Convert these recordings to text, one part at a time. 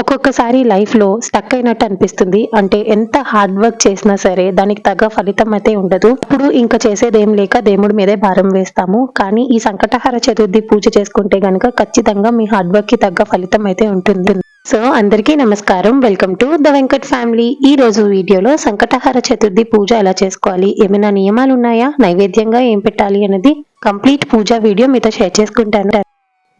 ఒక్కొక్కసారి లైఫ్లో స్టక్ అయినట్టు అనిపిస్తుంది. అంటే ఎంత హార్డ్ వర్క్ చేసినా సరే దానికి తగ్గ ఫలితం అయితే ఉండదు. ఇప్పుడు ఇంకా చేసేదేం లేక దేవుడి మీదే భారం వేస్తాము. కానీ ఈ సంకటహార చతుర్థి పూజ చేసుకుంటే గనుక ఖచ్చితంగా మీ హార్డ్ వర్క్కి తగ్గ ఫలితం అయితే ఉంటుంది. సో అందరికీ నమస్కారం. Welcome to the Venkat family ఈ రోజు వీడియోలో సంకటహార చతుర్థి పూజ ఎలా చేసుకోవాలి? ఏమైనా నియమాలు ఉన్నాయా? నైవేద్యంగా ఏం పెట్టాలి అనేది కంప్లీట్ పూజ వీడియో మీతో షేర్ చేసుకుంటాను.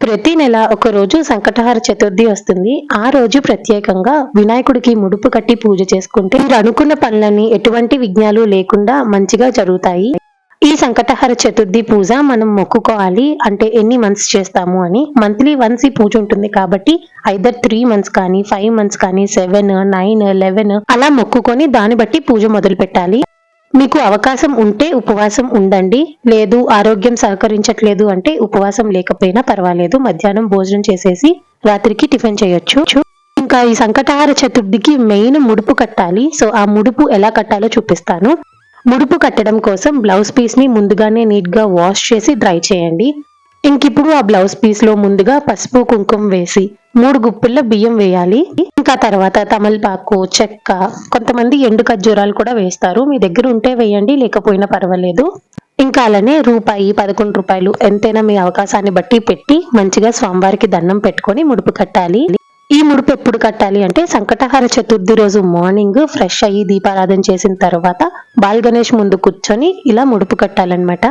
ప్రతి నెల ఒక రోజు సంకటహార చతుర్థి వస్తుంది. ఆ రోజు ప్రత్యేకంగా వినాయకుడికి ముడుపు కట్టి పూజ చేసుకుంటే మీరు అనుకున్న పనులన్నీ ఎటువంటి విఘ్నాలు లేకుండా మంచిగా జరుగుతాయి. ఈ సంకటహార చతుర్థి పూజ మనం మొక్కుకోవాలి. అంటే ఎన్ని మంత్స్ చేస్తాము అని. మంత్లీ వన్స్ ఈ పూజ ఉంటుంది కాబట్టి ఐదర్ త్రీ మంత్స్ కానీ ఫైవ్ మంత్స్ కానీ సెవెన్ నైన్ లెవెన్ అలా మొక్కుకొని దాన్ని బట్టి పూజ మొదలు పెట్టాలి మీకు అవకాశం ఉంటే ఉపవాసం ఉండండి. లేదు ఆరోగ్యం సహకరించట్లేదు అంటే ఉపవాసం లేకపోయినా పర్వాలేదు. మధ్యాహ్నం భోజనం చేసేసి రాత్రికి టిఫిన్ చేయొచ్చు. ఇంకా ఈ సంకటహార చతుర్థికి మెయిన్ ముడుపు కట్టాలి. సో ఆ ముడుపు ఎలా కట్టాలో చూపిస్తాను. ముడుపు కట్టడం కోసం బ్లౌజ్ పీస్ని ముందుగానే నీట్గా వాష్ చేసి డ్రై చేయండి. ఇంకిప్పుడు ఆ బ్లౌజ్ పీస్లో ముందుగా పసుపు కుంకుమ వేసి మూడు గుప్పిళ్ళ బియ్యం వేయాలి. ఇంకా తర్వాత తమలపాకు చెక్క కొంతమంది ఎండు ఖర్జూరాలు కూడా వేస్తారు. మీ దగ్గర ఉంటే వేయండి లేకపోయినా పర్వాలేదు. ఇంకా అలానే రూపాయి పదకొండు రూపాయలు ఎంతైనా మీ అవకాశాన్ని బట్టి పెట్టి మంచిగా స్వామివారికి దండం పెట్టుకొని ముడుపు కట్టాలి. ఈ ముడుపు ఎప్పుడు కట్టాలి అంటే సంకటహార చతుర్థి రోజు మార్నింగ్ ఫ్రెష్ అయ్యి దీపారాధన చేసిన తర్వాత బాల్ గణేష్ ముందు కూర్చొని ఇలా ముడుపు కట్టాలన్నమాట.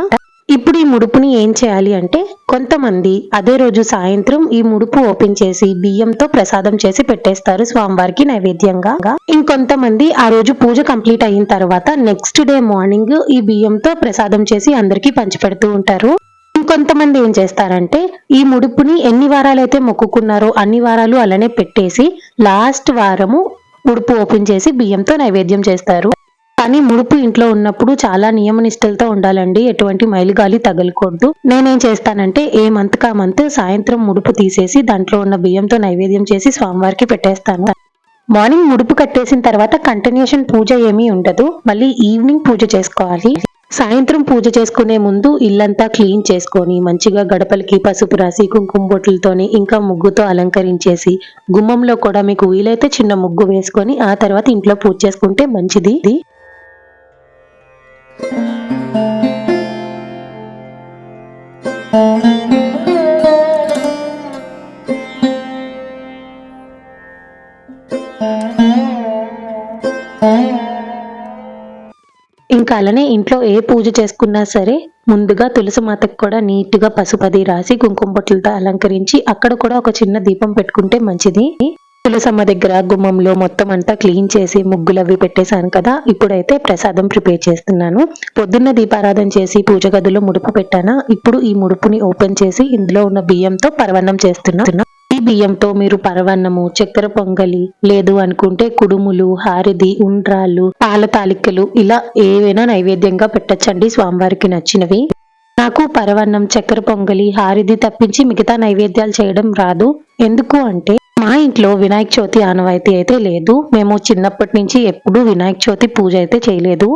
ఇప్పుడు ఈ ముడుపుని ఏం చేయాలి అంటే కొంతమంది అదే రోజు సాయంత్రం ఈ ముడుపు ఓపెన్ చేసి బియ్యంతో ప్రసాదం చేసి పెట్టేస్తారు స్వామివారికి నైవేద్యంగా. ఇంకొంతమంది ఆ రోజు పూజ కంప్లీట్ అయిన తర్వాత నెక్స్ట్ డే మార్నింగ్ ఈ బియ్యంతో ప్రసాదం చేసి అందరికీ పంచిపెడుతూ ఉంటారు. ఇంకొంతమంది ఏం చేస్తారంటే ఈ ముడుపుని ఎన్ని వారాలు అయితే మొక్కుకున్నారో అన్ని వారాలు అలానే పెట్టేసి లాస్ట్ వారము ముడుపు ఓపెన్ చేసి బియ్యంతో నైవేద్యం చేస్తారు. కానీ ముడుపు ఇంట్లో ఉన్నప్పుడు చాలా నియమనిష్టలతో ఉండాలండి. ఎటువంటి మైలుగాలి తగలకూడదు. నేనేం చేస్తానంటే ఏ మంత్ కా మంత్ సాయంత్రం ముడుపు తీసేసి దాంట్లో ఉన్న బియ్యంతో నైవేద్యం చేసి స్వామివారికి పెట్టేస్తాను. మార్నింగ్ ముడుపు కట్టేసిన తర్వాత కంటిన్యూషన్ పూజ ఏమీ ఉండదు. మళ్ళీ ఈవినింగ్ పూజ చేసుకోవాలి. సాయంత్రం పూజ చేసుకునే ముందు ఇల్లంతా క్లీన్ చేసుకొని మంచిగా గడపలకి పసుపు రాసి కుంకుమ బొట్లతోని ఇంకా ముగ్గుతో అలంకరించేసి గుమ్మంలో కూడా మీకు వీలైతే చిన్న ముగ్గు వేసుకొని ఆ తర్వాత ఇంట్లో పూజ చేసుకుంటే మంచిది. ఇంకా అలానే ఇంట్లో ఏ పూజ చేసుకున్నా సరే ముందుగా తులసి మాతకు కూడా నీట్గా పసుపది రాసి కుంకుమ బొట్లతో అలంకరించి అక్కడ కూడా ఒక చిన్న దీపం పెట్టుకుంటే మంచిది. తులసమ్మ దగ్గర గుమ్మంలో మొత్తం అంతా క్లీన్ చేసి ముగ్గులు అవి పెట్టేశాను కదా. ఇప్పుడైతే ప్రసాదం ప్రిపేర్ చేస్తున్నాను. పొద్దున్న దీపారాధన చేసి పూజ గదిలో ముడుపు పెట్టానా? ఇప్పుడు ఈ ముడుపుని ఓపెన్ చేసి ఇందులో ఉన్న బియ్యంతో పరవన్నం చేస్తున్నా. ఈ బియ్యంతో మీరు పరవన్నము చక్కెర పొంగలి లేదు అనుకుంటే కుడుములు హారిది ఉండ్రాళ్ళు పాల తాలికలు ఇలా ఏవైనా నైవేద్యంగా పెట్టచ్చండి స్వామివారికి నచ్చినవి. నాకు పరవన్నం చక్కెర పొంగలి హారిది తప్పించి మిగతా నైవేద్యాలు చేయడం రాదు. ఎందుకు అంటే మా ఇంట్లో వినాయక చవితి ఆనవాయితీ అయితే లేదు. మేము చిన్నప్పటి నుంచి ఎప్పుడూ వినాయక చవితి పూజ అయితే చేయలేదు.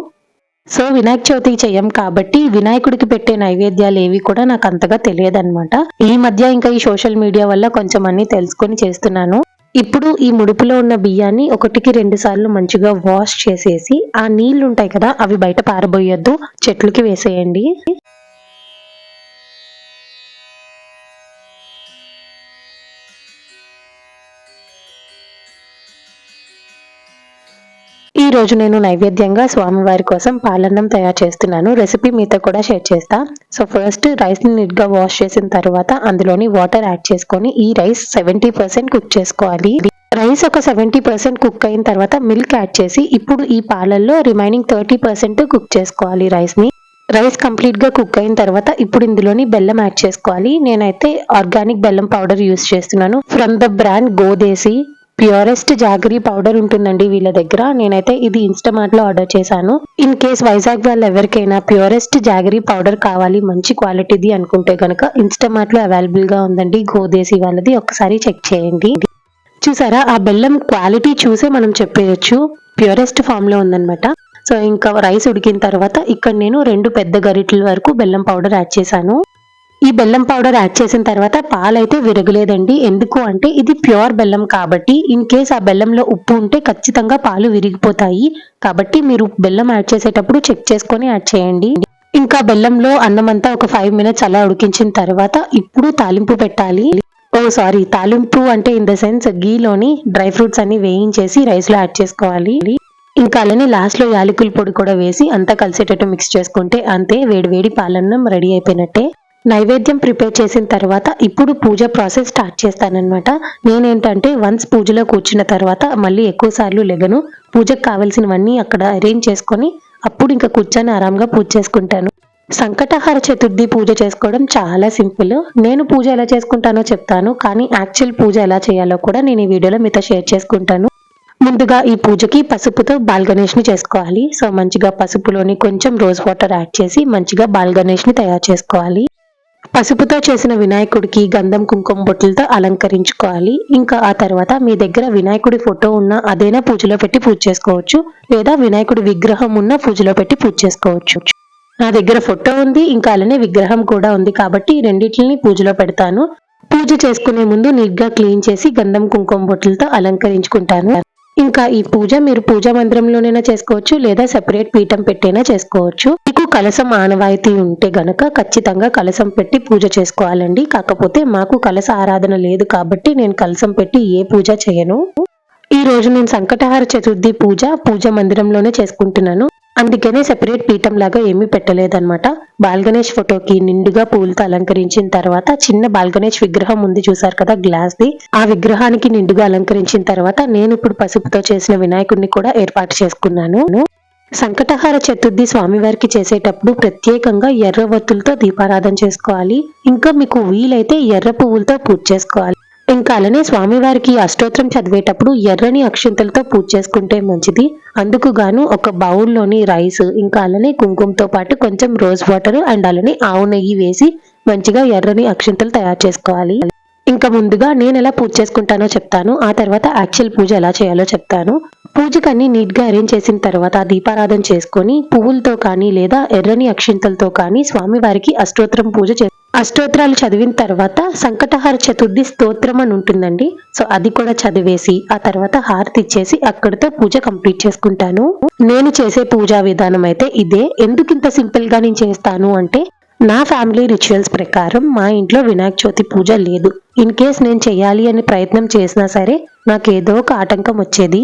సో వినాయక చవితి చెయ్యం కాబట్టి వినాయకుడికి పెట్టే నైవేద్యాలు ఏవి కూడా నాకు అంతగా తెలియదన్నమాట. ఈ మధ్య ఇంకా ఈ సోషల్ మీడియా వల్ల కొంచెం అన్ని తెలుసుకొని చేస్తున్నాను. ఇప్పుడు ఈ ముడుపులో ఉన్న బియ్యాన్ని ఒకటికి రెండు సార్లు మంచిగా వాష్ చేసేసి ఆ నీళ్ళు ఉంటాయి కదా అవి బయట పారబోయొద్దు. చెట్లకి వేసేయండి. ఈ రోజు నేను నైవేద్యంగా స్వామివారి కోసం పాలన్నం తయారు చేస్తున్నాను. రెసిపీ మీతో కూడా షేర్ చేస్తా. సో ఫస్ట్ రైస్ని నీట్గా నీట్గా వాష్ చేసిన తర్వాత అందులోని వాటర్ యాడ్ చేసుకొని ఈ రైస్ సెవెంటీ పర్సెంట్ కుక్ చేసుకోవాలి. రైస్ ఒక సెవెంటీ పర్సెంట్ కుక్ అయిన తర్వాత మిల్క్ యాడ్ చేసి ఇప్పుడు ఈ పాలల్లో రిమైనింగ్ థర్టీ పర్సెంట్ కుక్ చేసుకోవాలి రైస్ని రైస్ కంప్లీట్గా కుక్ అయిన తర్వాత ఇప్పుడు ఇందులోని బెల్లం యాడ్ చేసుకోవాలి. నేనైతే ఆర్గానిక్ బెల్లం పౌడర్ యూస్ చేస్తున్నాను. From the brand Godesi purest jaggery powder ఉంటుందండి వీళ్ళ దగ్గర. నేనైతే ఇది ఇన్స్టమార్ట్లో ఆర్డర్ చేశాను. ఇన్ కేస్ వైజాగ్ వాళ్ళు ఎవరికైనా ప్యూరెస్ట్ జాగరీ పౌడర్ కావాలి మంచి క్వాలిటీది అనుకుంటే కనుక ఇన్స్టమార్ట్లో అవైలబుల్గా ఉందండి. గోదేశీ వాళ్ళది ఒకసారి చెక్ చేయండి. చూసారా? ఆ బెల్లం క్వాలిటీ చూసే మనం చెప్పేయచ్చు. ప్యూరెస్ట్ ఫామ్లో ఉందన్నమాట. సో ఇంకా రైస్ ఉడికిన తర్వాత ఇక్కడ నేను రెండు పెద్ద గరిటెల వరకు బెల్లం పౌడర్ యాడ్ చేశాను. ఈ బెల్లం పౌడర్ యాడ్ చేసిన తర్వాత పాలైతే విరగలేదండి. ఎందుకు అంటే ఇది ప్యూర్ బెల్లం కాబట్టి ఇన్ కేస్ ఆ బెల్లంలో ఉప్పు ఉంటే ఖచ్చితంగా పాలు విరిగిపోతాయి. కాబట్టి మీరు బెల్లం యాడ్ చేసేటప్పుడు చెక్ చేసుకొని యాడ్ చేయండి. ఇంకా బెల్లంలో అన్నం అంతా ఒక ఫైవ్ మినిట్స్ అలా ఉడికించిన తర్వాత ఇప్పుడు తాలింపు పెట్టాలి. ఓ సారీ తాలింపు అంటే ఇన్ ద సెన్స్ గీలోని డ్రై ఫ్రూట్స్ అన్ని వేయించేసి రైస్లో యాడ్ చేసుకోవాలి. ఇంకా అలానే లాస్ట్లో యాలకుల పొడి కూడా వేసి అంతా కలిసేటట్టు మిక్స్ చేసుకుంటే అంతే వేడి వేడి పాలన్నం రెడీ అయిపోయినట్టే. నైవేద్యం ప్రిపేర్ చేసిన తర్వాత ఇప్పుడు పూజ ప్రాసెస్ స్టార్ట్ చేస్తానన్నమాట. నేనేంటంటే వన్స్ పూజలో కూర్చున్న తర్వాత మళ్ళీ ఎక్కువ సార్లు లెగను. పూజకు కావాల్సినవన్నీ అక్కడ అరేంజ్ చేసుకొని అప్పుడు ఇంకా కూర్చొని ఆరాంగా పూజ చేసుకుంటాను. సంకటహార చతుర్థి పూజ చేసుకోవడం చాలా సింపుల్. నేను పూజ ఎలా చేసుకుంటానో చెప్తాను కానీ యాక్చువల్ పూజ ఎలా చేయాలో కూడా నేను ఈ వీడియోలో మీతో షేర్ చేసుకుంటాను. ముందుగా ఈ పూజకి పసుపుతో బాల్ చేసుకోవాలి. సో మంచిగా పసుపులోని కొంచెం రోజ్ వాటర్ యాడ్ చేసి మంచిగా బాల్ తయారు చేసుకోవాలి. పసుపుతో చేసిన వినాయకుడికి గంధం కుంకుమ బొట్టులతో అలంకరించుకోవాలి. ఇంకా ఆ తర్వాత మీ దగ్గర వినాయకుడి ఫోటో ఉన్న అదైనా పూజలో పెట్టి పూజ చేసుకోవచ్చు. లేదా వినాయకుడి విగ్రహం ఉన్న పూజలో పెట్టి పూజ చేసుకోవచ్చు. నా దగ్గర ఫోటో ఉంది ఇంకా అలానే విగ్రహం కూడా ఉంది కాబట్టి రెండింటిని పూజలో పెడతాను. పూజ చేసుకునే ముందు నీట్గా క్లీన్ చేసి గంధం కుంకుమ బొట్టులతో అలంకరించుకుంటాను. ఇంకా ఈ పూజ మీరు పూజా మందిరంలోనైనా చేసుకోవచ్చు లేదా సెపరేట్ పీఠం పెట్టైనా చేసుకోవచ్చు. మీకు కలసం ఆనవాయితీ ఉంటే గనక ఖచ్చితంగా కలసం పెట్టి పూజ చేసుకోవాలండి. కాకపోతే మాకు కలస ఆరాధన లేదు కాబట్టి నేను కలసం పెట్టి ఏ పూజ చేయను. ఈ రోజు నేను సంకటహార చతుర్థి పూజ పూజ మందిరంలోనే చేసుకుంటున్నాను. అందుకనే సెపరేట్ పీఠం లాగా ఏమీ పెట్టలేదన్నమాట. బాల్గణేష్ ఫోటోకి నిండుగా పూలతో అలంకరించిన తర్వాత చిన్న బాల్గణేష్ విగ్రహం ఉంది చూసారు కదా గ్లాస్ ది ఆ విగ్రహానికి నిండుగా అలంకరించిన తర్వాత నేను ఇప్పుడు పసుపుతో చేసిన వినాయకుడిని కూడా ఏర్పాటు చేసుకున్నాను. సంకటహార చతుర్థి స్వామివారికి చేసేటప్పుడు ప్రత్యేకంగా ఎర్ర వత్తులతో దీపారాధన చేసుకోవాలి. ఇంకా మీకు వీలైతే ఎర్ర పువ్వులతో పూజ చేసుకోవాలి. ఇంకా అలానే స్వామివారికి అష్టోత్తరం చదివేటప్పుడు ఎర్రని అక్షింతలతో పూజ చేసుకుంటే మంచిది. అందుకు గాను ఒక బౌల్లోని రైస్ ఇంకా అలానే కుంకుమతో పాటు కొంచెం రోజ్ వాటర్ అండ్ అలానే ఆవు నెయ్యి వేసి మంచిగా ఎర్రని అక్షింతలు తయారు చేసుకోవాలి. ఇంకా ముందుగా నేను ఎలా పూజ చేసుకుంటానో చెప్తాను. ఆ తర్వాత యాక్చువల్ పూజ ఎలా చేయాలో చెప్తాను. పూజకు అన్ని నీట్గా అరేంజ్ చేసిన తర్వాత దీపారాధన చేసుకొని పువ్వులతో కానీ లేదా ఎర్రని అక్షింతలతో కానీ స్వామివారికి అష్టోత్తరం పూజ చే అష్టోత్తరాలు చదివిన తర్వాత సంకటహార చతుర్థి స్తోత్రం అని ఉంటుందండి. సో అది కూడా చదివేసి ఆ తర్వాత హారతి ఇచ్చేసి అక్కడితో పూజ కంప్లీట్ చేసుకుంటాను. నేను చేసే పూజా విధానం అయితే ఇదే. ఎందుకు ఇంత సింపుల్గా నేను చేస్తాను అంటే నా ఫ్యామిలీ రిచువల్స్ ప్రకారం మా ఇంట్లో వినాయక చవితి పూజ లేదు. ఇన్ కేస్ నేను చేయాలి అని ప్రయత్నం చేసినా సరే నాకు ఏదో ఒక ఆటంకం వచ్చేది.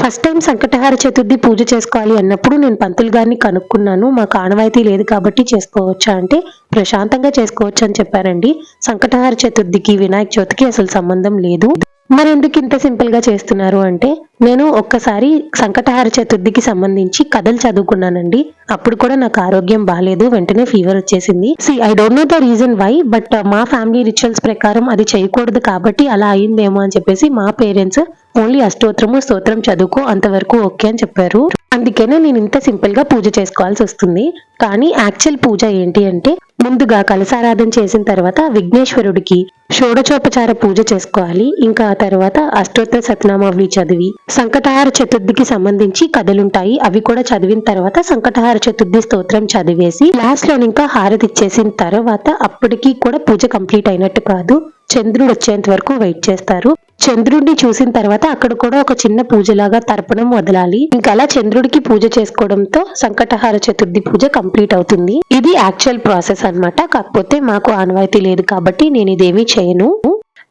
ఫస్ట్ టైం సంకటహార చతుర్థి పూజ చేసుకోవాలి అన్నప్పుడు నేను పంతులు గారిని కనుక్కున్నాను. మాకు ఆనవాయితీ లేదు కాబట్టి చేసుకోవచ్చా అంటే ప్రశాంతంగా చేసుకోవచ్చు అని చెప్పారండి. సంకటహార చతుర్థికి వినాయక చవితికి అసలు సంబంధం లేదు. మరి ఎందుకు ఇంత సింపుల్గా చేస్తున్నారు అంటే నేను ఒక్కసారి సంకటహార చతుర్థికి సంబంధించి కథలు చదువుకున్నానండి. అప్పుడు కూడా నాకు ఆరోగ్యం బాగాలేదు వెంటనే ఫీవర్ వచ్చేసింది. See I don't know the reason why but మా ఫ్యామిలీ రిచువల్స్ ప్రకారం అది చేయకూడదు కాబట్టి అలా అయిందేమో అని చెప్పేసి మా పేరెంట్స్ ఓన్లీ అష్టోత్తరము స్తోత్రం చదువుకో అంతవరకు ఓకే అని చెప్పారు. అందుకనే నేను ఇంత సింపుల్గా పూజ చేసుకోవాల్సి వస్తుంది. కానీ యాక్చువల్ పూజ ఏంటి అంటే ముందుగా కలసారాధన చేసిన తర్వాత విఘ్నేశ్వరుడికి షోడచోపచార పూజ చేసుకోవాలి. ఇంకా ఆ తర్వాత అష్టోత్తర సత్నామావళి చదివి సంకటహార చతుర్థికి సంబంధించి కథలుంటాయి. అవి కూడా చదివిన తర్వాత సంకటహార చతుర్థి స్తోత్రం చదివేసి లాస్ట్లో ఇంకా హారతి ఇచ్చేసిన తర్వాత అప్పటికి కూడా పూజ కంప్లీట్ అయినట్టు కాదు. చంద్రుడు వచ్చేంత వరకు వెయిట్ చేస్తారు. చంద్రుడిని చూసిన తర్వాత అక్కడ కూడా ఒక చిన్న పూజలాగా తర్పణం వదలాలి. ఇంకా అలా చంద్రుడికి పూజ చేసుకోవడంతో సంకటహార చతుర్థి పూజ కంప్లీట్ అవుతుంది. ఇది యాక్చువల్ ప్రాసెస్ అన్నమాట. కాకపోతే మాకు ఆనవాయితీ లేదు కాబట్టి నేను ఇదేమీ చేయను.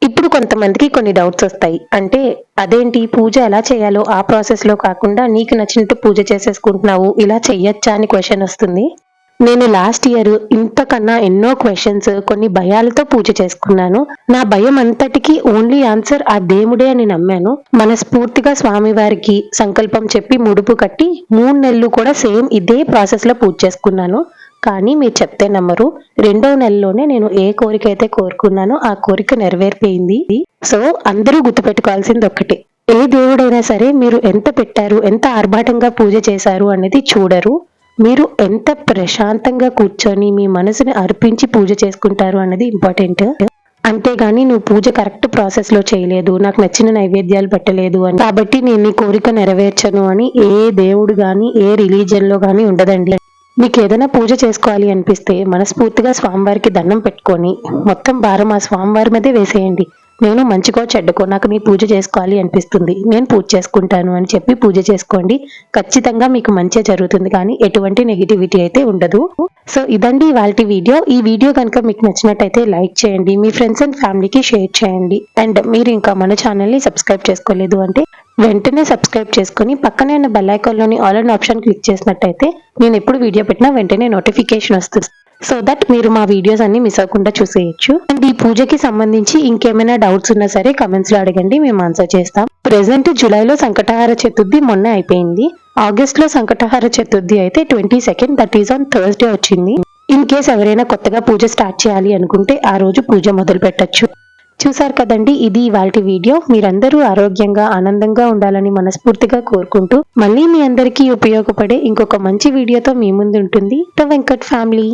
ఇప్పుడు కొంతమందికి కొన్ని డౌట్స్ వస్తాయి. అంటే అదేంటి? పూజ ఎలా చేయాలో? ఆ ప్రాసెస్లో కాకుండా నీకు నచ్చినట్టు పూజ చేసేసుకుంటున్నావు. ఇలా చెయ్యొచ్చా అని క్వశ్చన్ వస్తుంది. నేను లాస్ట్ ఇయర్ ఇంతకన్నా ఎన్నో క్వశ్చన్స్ కొన్ని భయాలతో పూజ చేసుకున్నాను. నా భయం అంతటికి ఓన్లీ ఆన్సర్ ఆ దేవుడే అని నమ్మాను. మనస్ఫూర్తిగా స్వామివారికి సంకల్పం చెప్పి ముడుపు కట్టి మూడు నెలలు కూడా సేమ్ ఇదే ప్రాసెస్లో పూజ చేసుకున్నాను. కానీ మీరు చెప్తే నమ్మరు రెండో నెలలోనే నేను ఏ కోరిక అయితే కోరుకున్నానో ఆ కోరిక నెరవేరిపోయింది. సో అందరూ గుర్తుపెట్టుకోవాల్సింది ఒక్కటే. ఏ దేవుడైనా సరే మీరు ఎంత పెట్టారు ఎంత ఆర్భాటంగా పూజ చేశారు అనేది చూడరు. మీరు ఎంత ప్రశాంతంగా కూర్చొని మీ మనసుని అర్పించి పూజ చేసుకుంటారు అన్నది ఇంపార్టెంట్. అంతేగాని నువ్వు పూజ కరెక్ట్ ప్రాసెస్లో చేయలేదు నాకు నచ్చిన నైవేద్యాలు పెట్టలేదు అని. కాబట్టి నేను నీ కోరిక నెరవేర్చను అని ఏ దేవుడు గాని ఏ రిలీజియన్లో గాని ఉండదండి. మీకు ఏదైనా పూజ చేసుకోవాలి అనిపిస్తే మనస్ఫూర్తిగా స్వామివారికి దండం పెట్టుకొని మొత్తం భారం ఆ స్వామివారి మీదే వేసేయండి. నేను మంచికో చెడ్డకో నాకు మీ పూజ చేసుకోవాలి అనిపిస్తుంది. నేను పూజ చేసుకుంటాను అని చెప్పి పూజ చేసుకోండి. ఖచ్చితంగా మీకు మంచి జరుగుతుంది. కానీ ఎటువంటి నెగిటివిటీ అయితే ఉండదు. సో ఇదండి ఇవాళ వీడియో. ఈ వీడియో కనుక మీకు నచ్చినట్టయితే లైక్ చేయండి. మీ ఫ్రెండ్స్ అండ్ ఫ్యామిలీకి షేర్ చేయండి. అండ్ మీరు ఇంకా మన ఛానల్ని సబ్స్క్రైబ్ చేసుకోలేదు అంటే వెంటనే సబ్స్క్రైబ్ చేసుకొని పక్కనే ఉన్న బెల్ ఐకాన్లోని ఆల్ అండ్ ఆప్షన్ క్లిక్ చేసినట్టయితే నేను ఎప్పుడు వీడియో పెట్టినా వెంటనే నోటిఫికేషన్ వస్తుంది. సో దట్ మీరు మా వీడియోస్ అన్ని మిస్ అవ్వకుండా చూసేయచ్చు. అండ్ ఈ పూజకి సంబంధించి ఇంకేమైనా డౌట్స్ ఉన్నా సరే కమెంట్స్లో అడగండి మేము ఆన్సర్ చేస్తాం. ప్రెసెంట్ జూలైలో సంకటహార చతుర్థి మొన్న అయిపోయింది. ఆగస్ట్లో సంకటహార చతుర్థి అయితే twenty second that is on Thursday వచ్చింది. ఇన్ కేస్ ఎవరైనా కొత్తగా పూజ స్టార్ట్ చేయాలి అనుకుంటే ఆ రోజు పూజ మొదలు పెట్టచ్చు. చూసారు కదండి ఇది ఇవాళ వీడియో మీరందరూ ఆరోగ్యంగా ఆనందంగా ఉండాలని మనస్ఫూర్తిగా కోరుకుంటూ మళ్ళీ మీ అందరికీ ఉపయోగపడే ఇంకొక మంచి వీడియోతో మీ ముందు ఉంటుంది ద వెంకట్ ఫ్యామిలీ